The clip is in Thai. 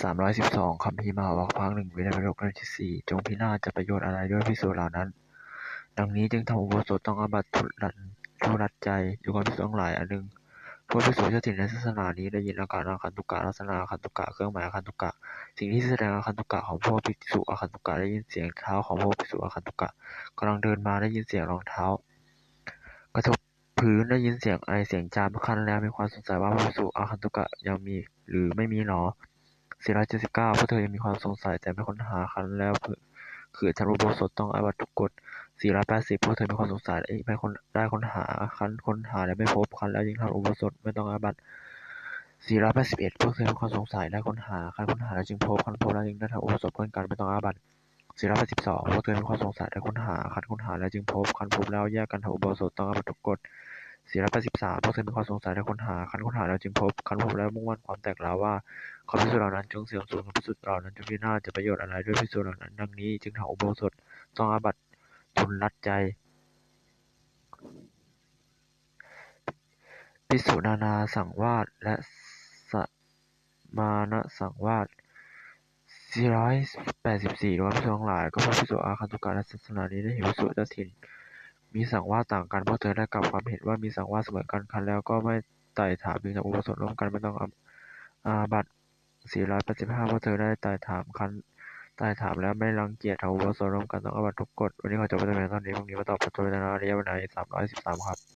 สามร้อยสิบสองคำพีร์มหาวรรคภาคหนึ่ง วินัยปิฎกเล่มที่สี่ จงพิจารณาจะประโยชน์อะไรด้วยภิกษุเหล่านั้น ดังนี้จึงทำอุโบสถต้องอาบัติทุรัตใจดูก่อนภิกษุทั้งหลายอันหนึ่งพวกภิกษุเจ้าถิ่นในศาสนานี้ได้ยินอาการอาคันตุกะลักษณะอาคันตุกะเครื่องหมายอาคันตุกะ สิ่งที่แสดงอาคันตุกะของพวกภิกษุอาคันตุกะได้ยินเสียงเท้าของพวกภิกษุอาคันตุกะกำลังเดินมาได้ยินเสียงรองเท้า กระทบพื้นได้ยินเสียงไอเสียงจามคันแล้วมีความสงสัยว่าพระภิกษุอาคันตุกะยังมีหรือไม่มีหนอ สี่ร้อยเจ็ดสิบเก้าพวกเธอยังมีความสงสัยแต่ไม่ค้นหาคันแล้วคือทำอุโบสถต้องอาบัติทุกกฎสี่ร้อยแปดสิบพวกเธอมีความสงสัยไม่ค้นได้ค้นหาคันค้นหาแล้วไม่พบคันแล้วยิ่งทำอุโบสถไม่ต้องอาบัติสี่ร้อยแปดสิบเอ็ดพวกเธอมีความสงสัยได้ค้นหาคันค้นหาแล้วจึงพบคันพบแล้วจึงได้ทำอุโบสถเพื่อนกันไม่ต้องอาบัติสี่ร้อยแปดสิบสองพวกเธอมีความสงสัยได้ค้นหาคันค้นหาแล้วจึงพบคันพบแล้วแยกกันทำอุโบสถต้องอาบัติทุกกฎ สี่ร้อยแปดสิบสามพวกเธอมีความสงสัยได้ค้นหาคันค้นหาแล้วจึงพบคันพบแล้วมุ่งมั่นความแตกร้าวว่าข้อพิสูจน์เหล่านั้นจงเสื่อมสูญข้อพิสูจน์เหล่านั้นจงพินาศ จะประโยชน์อะไรด้วยพิสูจน์เหล่านั้น ดังนี้จึงทำอุโบสถ ต้องอาบัติทุนรัตใจ ภิกษุนานาสังวาสและสมานะสังวาสสี่ร้อยแปดสิบสี่รวมภิกษุทั้งหลาย ก็เพราะภิกษุอาคันตุกะในศาสนานี้ได้เห็นภิกษุเจ้าถิ่น มีสังวาสต่างกัน พวกเธอได้กลับความเห็นว่ามีสังวาสเสมอกัน ครั้นแล้วก็ไม่ไต่ถามจึงทำอุโบทร่วมกัน ไม่ต้องอาบัติสี่ร้อยแปดสิบห้า พวกเธอได้ไต่ถาม ครั้นไต่ถามแล้วไม่รังเกียจทำอุโบทร่วมกัน ต้องอาบัติทุกกฎ วันนี้ขอจบไว้แต่เพียงเท่านี้ พรุ่งนี้มาตอบปัจจุบันระยะเวลาสามร้อยสิบสามครับ